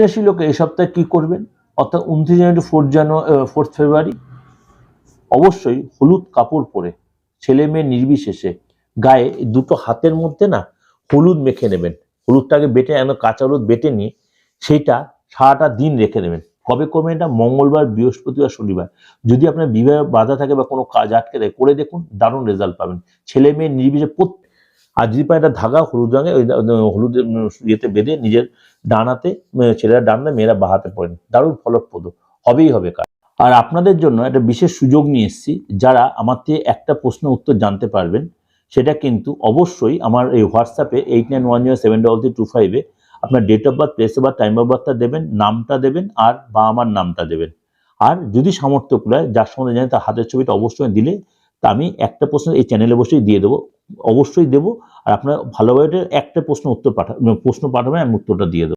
রাশি লোকে এই সপ্তাহে কি করবেন? অর্থাৎ উনত্রিশ জানুয়ারি ফোর্থ জানুয়ারি ফোর্থ ফেব্রুয়ারি অবশ্যই হলুদ কাপড় পরে, ছেলে মেয়ে নির্বিশেষে গায়ে দুটো হাতের মধ্যে না হলুদ মেখে নেবেন। হলুদটাকে বেটে এমন কাঁচা হলুদ বেটে নিয়ে সেইটা সারাটা দিন রেখে নেবেন। কবে করবেন এটা? মঙ্গলবার বৃহস্পতিবার শনিবার। যদি আপনার বিবাহ বাধা থাকে বা কোনো কাজ আটকে দেয় করে দেখুন, দারুণ রেজাল্ট পাবেন। ছেলে মেয়ে নির্বিশেষে প্রত্যেক আর যদি পায় একটা ধাগা, হলুদ রঙে হলুদ ইয়েতে বেঁধে নিজের ডানাতে ছেলেরা ডানাতে মেয়েরা বাহাতে পড়েন। দারুণ ফলপ্রদ। হবেই হবে কাজ। আর আপনাদের জন্য একটা বিশেষ সুযোগ নিয়ে এসেছি, যারা আমার থেকে একটা প্রশ্ন উত্তর জানতে পারবেন, সেটা কিন্তু অবশ্যই আমার এই হোয়াটসঅ্যাপে eight nine one zero seven double three two ফাইভে আপনার date of birth place of birth time of বার্থটা দেবেন, নামটা দেবেন, আর বা আমার নামটা দেবেন। আর যদি সামর্থ্য কুলায় যার সম্বন্ধে জানেন তার হাতের ছবিটা অবশ্যই দিলে তা আমি একটা প্রশ্ন এই চ্যানেলে বসেই দিয়ে দেবো। অবশ্যই দেবো, আর আপনার ভালোভাবে একটা প্রশ্ন উত্তর পাঠা, প্রশ্ন পাঠাবেন, আমি উত্তরটা দিয়ে দেবো।